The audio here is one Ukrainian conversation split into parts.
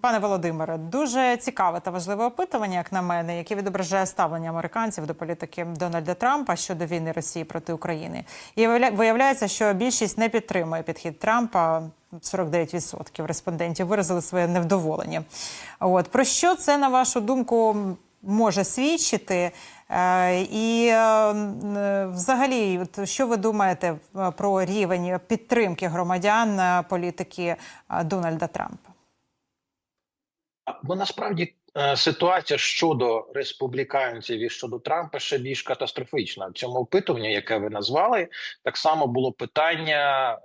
Пане Володимире, дуже цікаве та важливе опитування, як на мене, яке відображає ставлення американців до політики Дональда Трампа щодо війни Росії проти України. І виявля- виявляється, що більшість не підтримує підхід Трампа. 49% респондентів виразили своє невдоволення. От про що це на вашу думку може свідчити? Е, І е, взагалі, от що ви думаєте е, про рівень підтримки громадян політики Дональда Трампа? Бо насправді е, ситуація щодо республіканців і щодо Трампа ще більш катастрофічна. В цьому опитуванні, яке ви назвали, так само було питання, е,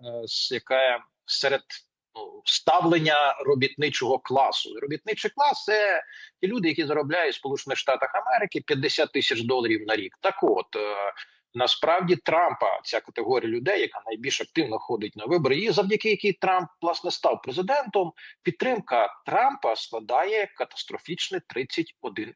яке серед ну, ставлення робітничого класу. Робітничий клас це ті люди, які заробляють в Сполучених Штатах Америки 50 тисяч доларів на рік. Так от. Насправді Трампа ця категорія людей, яка найбільш активно ходить на вибори, і завдяки якій Трамп власне став президентом, підтримка Трампа складає катастрофічне 31%.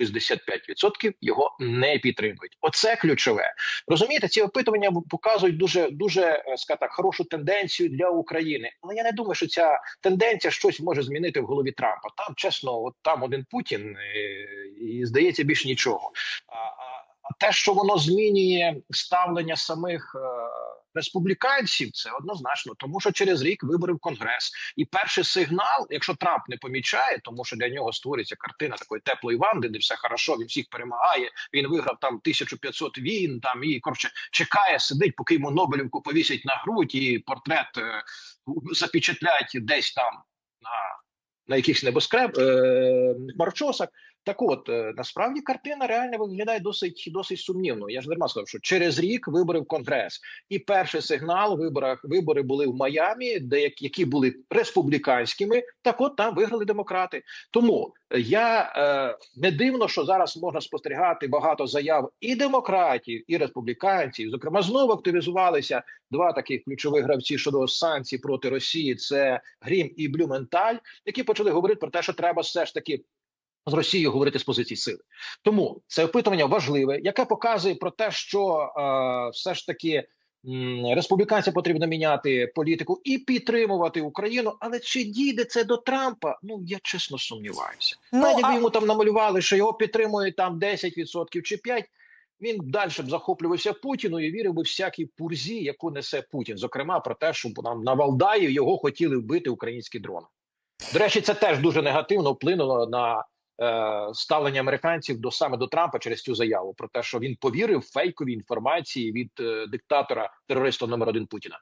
65% його не підтримують. Оце ключове. Розумієте, ці опитування показують дуже дуже е, скажімо так, хорошу тенденцію для України. Але я не думаю, що ця тенденція щось може змінити в голові Трампа. Там чесно, от там один Путін е, і здається більше нічого. Те, що воно змінює ставлення самих. е, Республіканців це однозначно, тому що через рік вибори в конгрес, і перший сигнал, якщо Трамп не помічає, тому що для нього створюється картина такої теплої ванди, де все хорошо, він всіх перемагає. Він виграв там 1500 війн. Там і коротше чекає, сидить, поки йому Нобелівку повісять на грудь, і портрет е, запечатлять десь там на, на якихось небоскреб е, хмарчосах. Так от е, насправді картина реально виглядає досить досить сумнівно. Я ж дарма сказав, що через рік вибори в конгрес, і перший сигнал виборах вибори були в Майамі, де які були республіканськими. Так, от там виграли демократи. Тому е, я е, не дивно, що зараз можна спостерігати багато заяв і демократів, і республіканців. Зокрема, знову активізувалися два таких ключових гравці щодо санкцій проти Росії: це Грім і Блюменталь, які почали говорити про те, що треба все ж таки з Росією говорити з позицій сили. Тому це опитування важливе, яке показує про те, що е, все ж таки республіканцям потрібно міняти політику і підтримувати Україну. Але чи дійде це до Трампа? Ну я чесно сумніваюся. Ну, Навіть якби а- йому там намалювали, що його підтримує там 10% чи 5%, він далі б захоплювався Путіну і вірив би всякій пурзі, яку несе Путін. Зокрема, про те, що нам на Валдаї його хотіли вбити українські дрони. До речі, це теж дуже негативно вплинуло на ставлення американців до саме до Трампа через цю заяву про те, що він повірив фейковій інформації від е, диктатора терориста номер один Путіна.